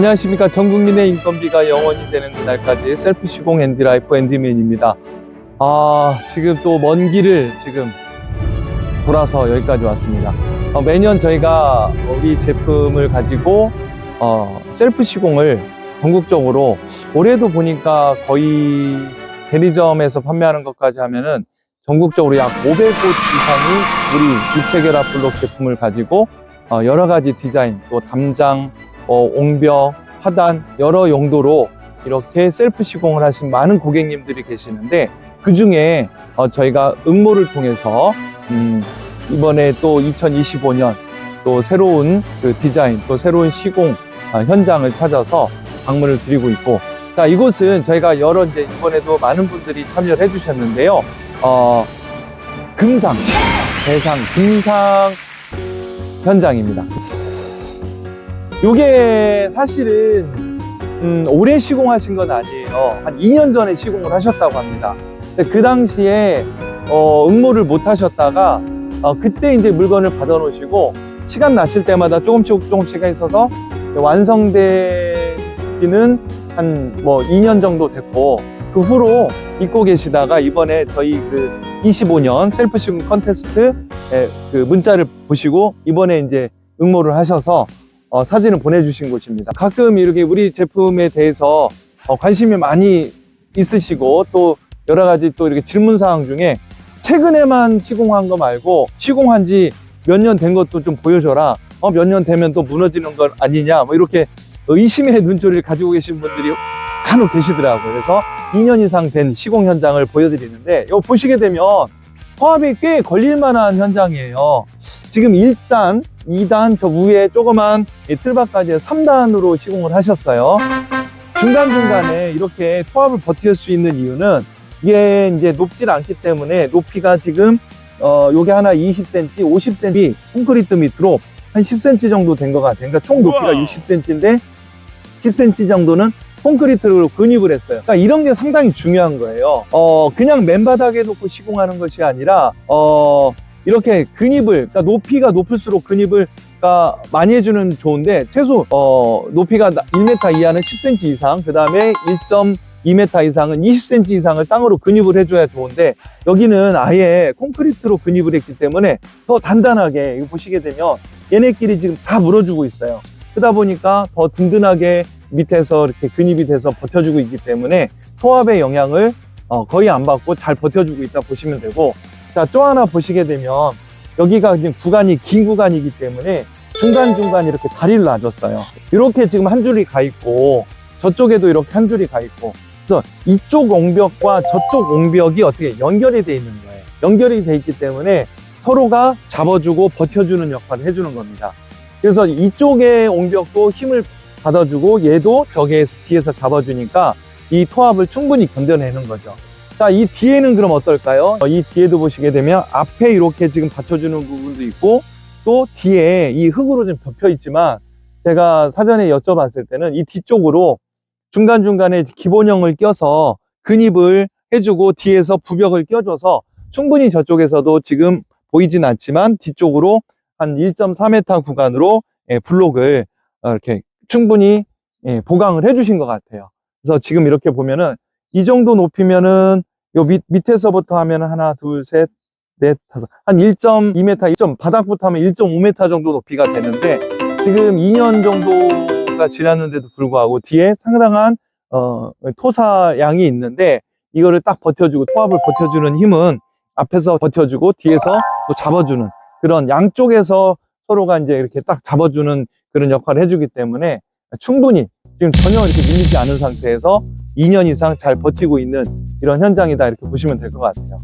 안녕하십니까. 전 국민의 인건비가 영원히 되는 그날까지 셀프 시공 앤디라이프 앤디맨입니다. 아, 지금 또 먼 길을 지금 돌아서 여기까지 왔습니다. 어, 매년 저희가 우리 제품을 가지고 어, 셀프 시공을 전국적으로 올해도 보니까 거의 대리점에서 판매하는 것까지 하면은 전국적으로 약 500곳 이상이 우리 입체 결합 블록 제품을 가지고 어, 여러 가지 디자인, 또 담장, 어, 옹벽, 하단 여러 용도로 이렇게 셀프 시공을 하신 많은 고객님들이 계시는데 그 중에 어, 저희가 응모를 통해서 음, 이번에 또 2025년 또 새로운 그 디자인 또 새로운 시공 어, 현장을 찾아서 방문을 드리고 있고 자 이곳은 저희가 여러 이제 이번에도 많은 분들이 참여를 해주셨는데요 어, 금상 대상 금상 현장입니다. 요게 사실은 음, 올해 시공하신 건 아니에요. 한 2년 전에 시공을 하셨다고 합니다. 그 당시에 어, 응모를 못 하셨다가 어, 그때 이제 물건을 받아 놓으시고 시간 나실 때마다 조금씩 조금씩 있어서 완성되기는 한 뭐 2년 정도 됐고 그 후로 입고 계시다가 이번에 저희 그 25년 셀프 시공 컨테스트 그 문자를 보시고 이번에 이제 응모를 하셔서 어, 사진을 보내주신 곳입니다. 가끔 이렇게 우리 제품에 대해서 어, 관심이 많이 있으시고 또 여러 가지 또 이렇게 질문 사항 중에 최근에만 시공한 거 말고 시공한 지 몇 년 된 것도 좀 보여줘라. 어, 몇 년 되면 또 무너지는 건 아니냐. 뭐 이렇게 의심의 눈초리를 가지고 계신 분들이 간혹 계시더라고요. 그래서 2년 이상 된 시공 현장을 보여드리는데 이거 보시게 되면 화합이 꽤 걸릴 만한 현장이에요. 지금 1단, 2단, 저 위에 조그만 이 틀박까지 3단으로 시공을 하셨어요. 중간중간에 이렇게 토합을 버틸 수 있는 이유는 이게 이제 높질 않기 때문에 높이가 지금 어 요게 하나 20cm, 50cm 콘크리트 밑으로 한 10cm 정도 된 것 같아요. 그러니까 총 높이가 우와. 60cm인데 10cm 정도는 콘크리트로 근입을 했어요. 그러니까 이런 게 상당히 중요한 거예요. 어, 그냥 맨바닥에 놓고 시공하는 것이 아니라, 어, 이렇게 근입을, 그러니까 높이가 높을수록 근입을 그러니까 많이 해주는 좋은데, 최소, 어, 높이가 1m 이하는 10cm 이상, 그 다음에 1.2m 이상은 20cm 이상을 땅으로 근입을 해줘야 좋은데, 여기는 아예 콘크리트로 근입을 했기 때문에 더 단단하게, 이거 보시게 되면 얘네끼리 지금 다 물어주고 있어요. 그러다 보니까 더 든든하게 밑에서 이렇게 근입이 돼서 버텨주고 있기 때문에 토합의 영향을 어, 거의 안 받고 잘 버텨주고 있다 보시면 되고 자 또 하나 보시게 되면 여기가 지금 구간이 긴 구간이기 때문에 중간중간 이렇게 다리를 놔줬어요. 이렇게 지금 한 줄이 가 있고 저쪽에도 이렇게 한 줄이 가 있고. 그래서 이쪽 옹벽과 저쪽 옹벽이 어떻게 연결이 돼 있는 거예요. 연결이 돼 있기 때문에 서로가 잡아주고 버텨주는 역할을 해주는 겁니다. 그래서 이쪽의 옹벽도 힘을 받아주고 얘도 벽에서 뒤에서 잡아주니까 이 토합을 충분히 견뎌내는 거죠. 자, 이 뒤에는 그럼 어떨까요? 어, 이 뒤에도 보시게 되면 앞에 이렇게 지금 받쳐주는 부분도 있고 또 뒤에 이 흙으로 좀 덮여 있지만 제가 사전에 여쭤봤을 때는 이 뒤쪽으로 중간중간에 기본형을 껴서 근입을 해주고 뒤에서 부벽을 껴줘서 충분히 저쪽에서도 지금 보이진 않지만 뒤쪽으로 한 1.4m 구간으로 예, 블록을 어, 이렇게 충분히 예, 보강을 해주신 것 같아요. 그래서 지금 이렇게 보면은 이 정도 높이면은 요 밑, 밑에서부터 하면 하나, 둘, 셋, 넷, 다섯, 한 1.2m, 1. 바닥부터 하면 1.5m 정도 높이가 되는데 지금 2년 정도가 지났는데도 불구하고 뒤에 상당한 어, 토사양이 있는데 이거를 딱 버텨주고 토합을 버텨주는 힘은 앞에서 버텨주고 뒤에서 또 잡아주는 그런 양쪽에서 서로가 이제 이렇게 딱 잡아주는 그런 역할을 해주기 때문에 충분히 지금 전혀 이렇게 밀리지 않은 상태에서 2년 이상 잘 버티고 있는 이런 현장이다 이렇게 보시면 될 것 같아요.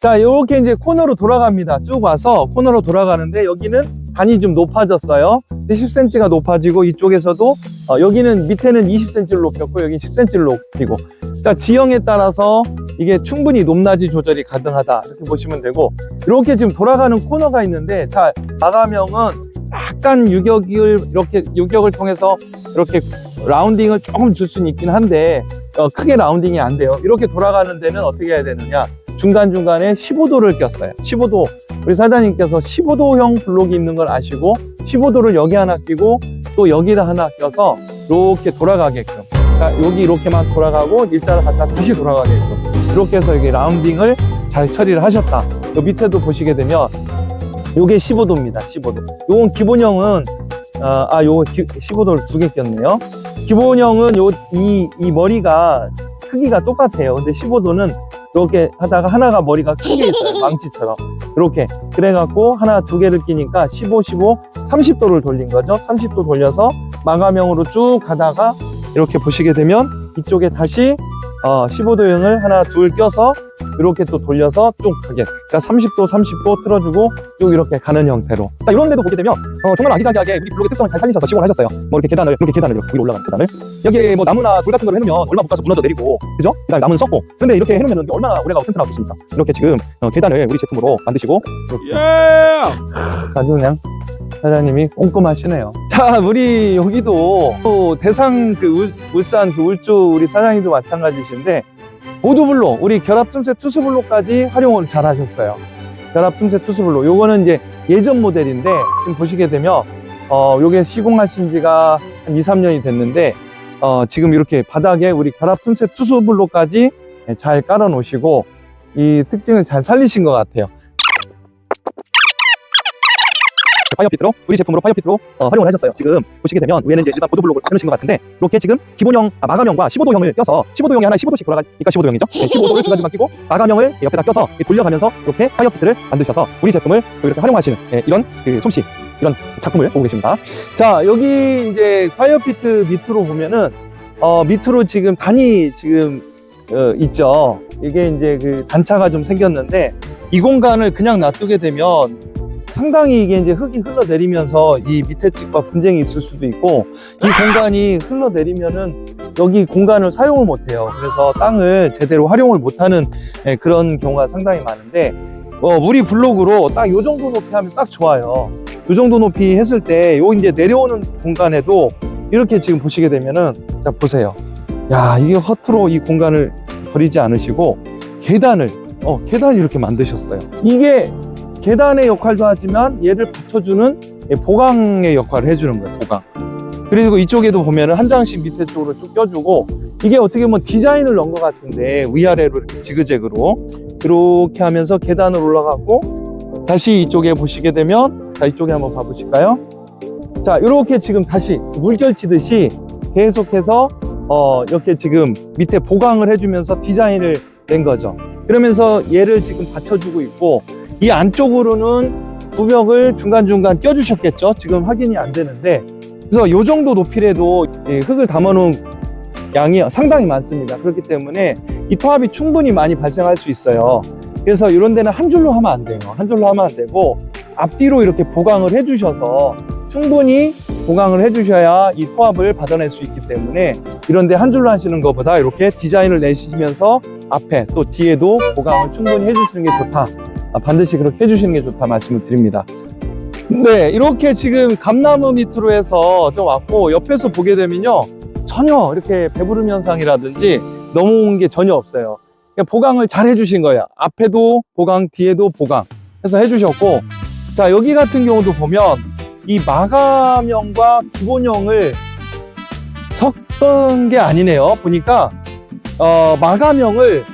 자, 이렇게 이제 코너로 돌아갑니다. 쭉 와서 코너로 돌아가는데 여기는 단이 좀 높아졌어요. 10cm가 높아지고 이쪽에서도 어, 여기는 밑에는 20cm를 높였고 여기 10cm를 높이고 그러니까 지형에 따라서 이게 충분히 높낮이 조절이 가능하다 이렇게 보시면 되고 이렇게 지금 돌아가는 코너가 있는데 자 마감형은 약간 유격을 이렇게 유격을 통해서 이렇게 라운딩을 조금 줄 수는 있긴 한데 어, 크게 라운딩이 안 돼요. 이렇게 돌아가는 데는 어떻게 해야 되느냐? 중간중간에 15도를 꼈어요. 15도. 우리 사장님께서 15도형 블록이 있는 걸 아시고 15도를 여기 하나 끼고 또 여기다 하나 껴서 이렇게 돌아가게끔. 그러니까 여기 이렇게만 돌아가고 일자로 갖다 다시 돌아가게끔. 이렇게 해서 이게 라운딩을 잘 처리를 하셨다. 요 밑에도 보시게 되면 요게 15도입니다. 15도. 요건 기본형은 아, 아 요거 15도를 두 개 꼈네요. 기본형은 요 이 이 머리가 크기가 똑같아요. 근데 15도는 이렇게 하다가 하나가 머리가 큰게 있어요. 망치처럼. 이렇게. 그래갖고 하나 두 개를 끼니까 15, 15, 30도를 돌린 거죠. 30도 돌려서 마감형으로 쭉 가다가 이렇게 보시게 되면 이쪽에 다시 어, 15도형을 하나 둘 껴서 이렇게 또 돌려서 쭉 가게. 그러니까 30도, 30도 틀어주고 쭉 이렇게 가는 형태로. 자, 이런 데도 보게 되면 어, 정말 아기자기하게 우리 블록의 특성을 잘 살리셔서 시공을 하셨어요. 뭐 이렇게 계단을 이렇게 계단을 이렇게 위로 올라가는 계단을 여기에 뭐 나무나 돌 같은 걸 해놓으면 얼마 못 가서 무너져 내리고 그죠? 그다음에 나무는 썩고. 근데 이렇게 해놓으면 얼마나 오래가고 튼튼하고 좋습니까? 이렇게 지금 어, 계단을 우리 제품으로 만드시고 이렇게 아주 그냥 사장님이 꼼꼼하시네요. 자, 우리 여기도 또 대상 그 울, 울산 그 울주 우리 사장님도 마찬가지신데 보드블록, 우리 결합 틈새 투수블록까지 활용을 잘 하셨어요. 결합 틈새 투수블록. 요거는 이제 예전 모델인데 지금 보시게 되면 어, 요게 시공하신 지가 한 2, 3년이 됐는데 어, 지금 이렇게 바닥에 우리 결합 틈새 투수블록까지 잘 깔아 놓으시고 이 특징을 잘 살리신 것 같아요. 파이어피트로 우리 제품으로 파이어피트로 어, 활용을 하셨어요. 지금 보시게 되면 위에는 이제 일반 보드블록을 해놓으신 것 같은데 이렇게 지금 기본형 아, 마감형과 15도형을 껴서 15도형이 하나 15도씩 돌아가니까 15도형이죠. 네, 15도를 중간중간 끼고 마감형을 옆에다 껴서 돌려가면서 이렇게 파이어피트를 만드셔서 우리 제품을 또 이렇게 활용하시는 예, 이런 그 솜씨 이런 작품을 보고 계십니다. 자 여기 이제 파이어피트 밑으로 보면은 어, 밑으로 지금 단이 지금 어, 있죠. 이게 이제 그 단차가 좀 생겼는데 이 공간을 그냥 놔두게 되면 상당히 이게 이제 흙이 흘러내리면서 이 밑에 집과 분쟁이 있을 수도 있고 이 공간이 흘러내리면은 여기 공간을 사용을 못해요. 그래서 땅을 제대로 활용을 못하는 예, 그런 경우가 상당히 많은데 어, 우리 블록으로 딱 요 정도 높이 하면 딱 좋아요. 요 정도 높이 했을 때 요 이제 내려오는 공간에도 이렇게 지금 보시게 되면은 자 보세요. 야 이게 허투루 이 공간을 버리지 않으시고 계단을 어 계단을 이렇게 만드셨어요. 이게 계단의 역할도 하지만 얘를 받쳐주는 예, 보강의 역할을 해주는 거예요, 보강. 그리고 이쪽에도 보면은 한 장씩 밑에 쪽으로 쭉 껴주고 이게 어떻게 보면 디자인을 넣은 것 같은데 위아래로 이렇게 지그재그로 이렇게 하면서 계단을 올라가고 다시 이쪽에 보시게 되면 자 이쪽에 한번 봐보실까요? 자 이렇게 지금 다시 물결 치듯이 계속해서 어 이렇게 지금 밑에 보강을 해주면서 디자인을 낸 거죠. 그러면서 얘를 지금 받쳐주고 있고 이 안쪽으로는 부벽을 중간중간 껴주셨겠죠? 지금 확인이 안 되는데 그래서 이 정도 높이라도 이 흙을 담아놓은 양이 상당히 많습니다. 그렇기 때문에 이 토합이 충분히 많이 발생할 수 있어요. 그래서 이런 데는 한 줄로 하면 안 돼요. 한 줄로 하면 안 되고 앞뒤로 이렇게 보강을 해주셔서 충분히 보강을 해주셔야 이 토합을 받아낼 수 있기 때문에 이런데 한 줄로 하시는 것보다 이렇게 디자인을 내시면서 앞에 또 뒤에도 보강을 충분히 해주시는 게 좋다. 아, 반드시 그렇게 해주시는 게 좋다 말씀을 드립니다. 네, 이렇게 지금 감나무 밑으로 해서 좀 왔고 옆에서 보게 되면요 전혀 이렇게 배부름 현상이라든지 넘어온 게 전혀 없어요. 그러니까 보강을 잘 해주신 거예요. 앞에도 보강, 뒤에도 보강 해서 해주셨고 자 여기 같은 경우도 보면 이 마감형과 기본형을 섞은 게 아니네요. 보니까 어, 마감형을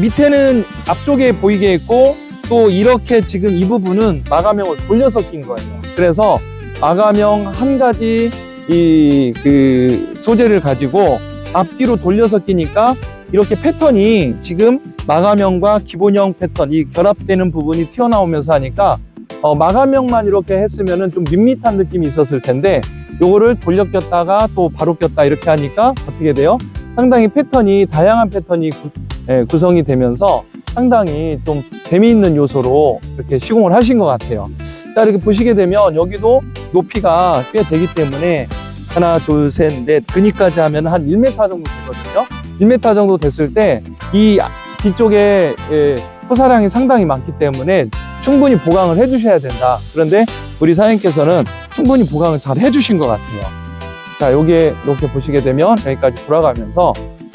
밑에는 앞쪽에 보이게 했고 또 이렇게 지금 이 부분은 마감형을 돌려서 낀 거예요. 그래서 마감형 한 가지 이 그 소재를 가지고 앞뒤로 돌려서 끼니까 이렇게 패턴이 지금 마감형과 기본형 패턴 이 결합되는 부분이 튀어나오면서 하니까 어, 마감형만 이렇게 했으면은 좀 밋밋한 느낌이 있었을 텐데 요거를 돌려 꼈다가 또 바로 꼈다 이렇게 하니까 어떻게 돼요? 상당히 패턴이 다양한 패턴이 구, 예, 구성이 되면서 상당히 좀 재미있는 요소로 이렇게 시공을 하신 것 같아요. 자 이렇게 보시게 되면 여기도 높이가 꽤 되기 때문에 하나 둘 셋 넷 근이까지 하면 한 1m 정도 되거든요. 1m 정도 됐을 때 이 뒤쪽에 예, 토사량이 상당히 많기 때문에 충분히 보강을 해주셔야 된다. 그런데 우리 사장님께서는 충분히 보강을 잘 해주신 것 같아요. 자 여기에 이렇게 보시게 되면 여기까지 돌아가면서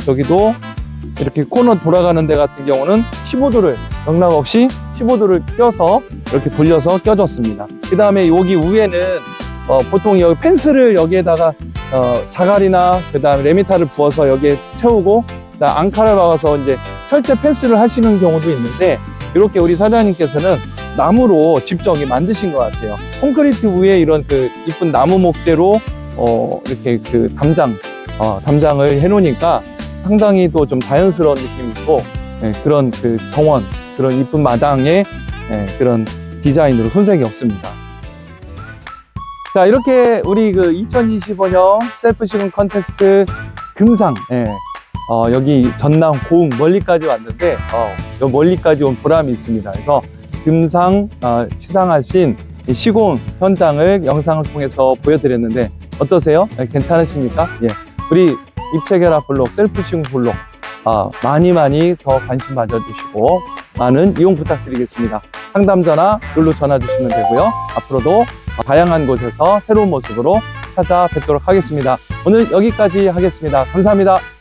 여기도 이렇게 코너 돌아가는 데 같은 경우는 15도를 영락 없이 15도를 껴서 이렇게 돌려서 껴줬습니다. 그 다음에 여기 위에는 어, 보통 여기 펜스를 여기에다가 어, 자갈이나 그 다음 레미타를 부어서 여기에 채우고 그다음 앙카를 박아서 이제 철제 펜스를 하시는 경우도 있는데 이렇게 우리 사장님께서는 나무로 직접 만드신 것 같아요. 콘크리트 위에 이런 그 이쁜 나무 목재로 어, 이렇게 그 담장 어, 담장을 해놓으니까 상당히 또 좀 자연스러운 느낌이고 예, 그런 그 정원 그런 이쁜 마당에 예, 그런 디자인으로 손색이 없습니다. 자 이렇게 우리 그 2025년 셀프 시공 컨테스트 금상 예, 어, 여기 전남 고흥 멀리까지 왔는데 어, 요 멀리까지 온 보람이 있습니다. 그래서 금상 어, 시상하신 이 시공 현장을 영상을 통해서 보여드렸는데 어떠세요? 예, 괜찮으십니까? 예, 우리 입체 결합 블록 셀프 시공 블록 아, 많이 많이 더 관심 가져주시고 많은 이용 부탁드리겠습니다. 상담 전화 눌러 전화 주시면 되고요. 앞으로도 다양한 곳에서 새로운 모습으로 찾아뵙도록 하겠습니다. 오늘 여기까지 하겠습니다. 감사합니다.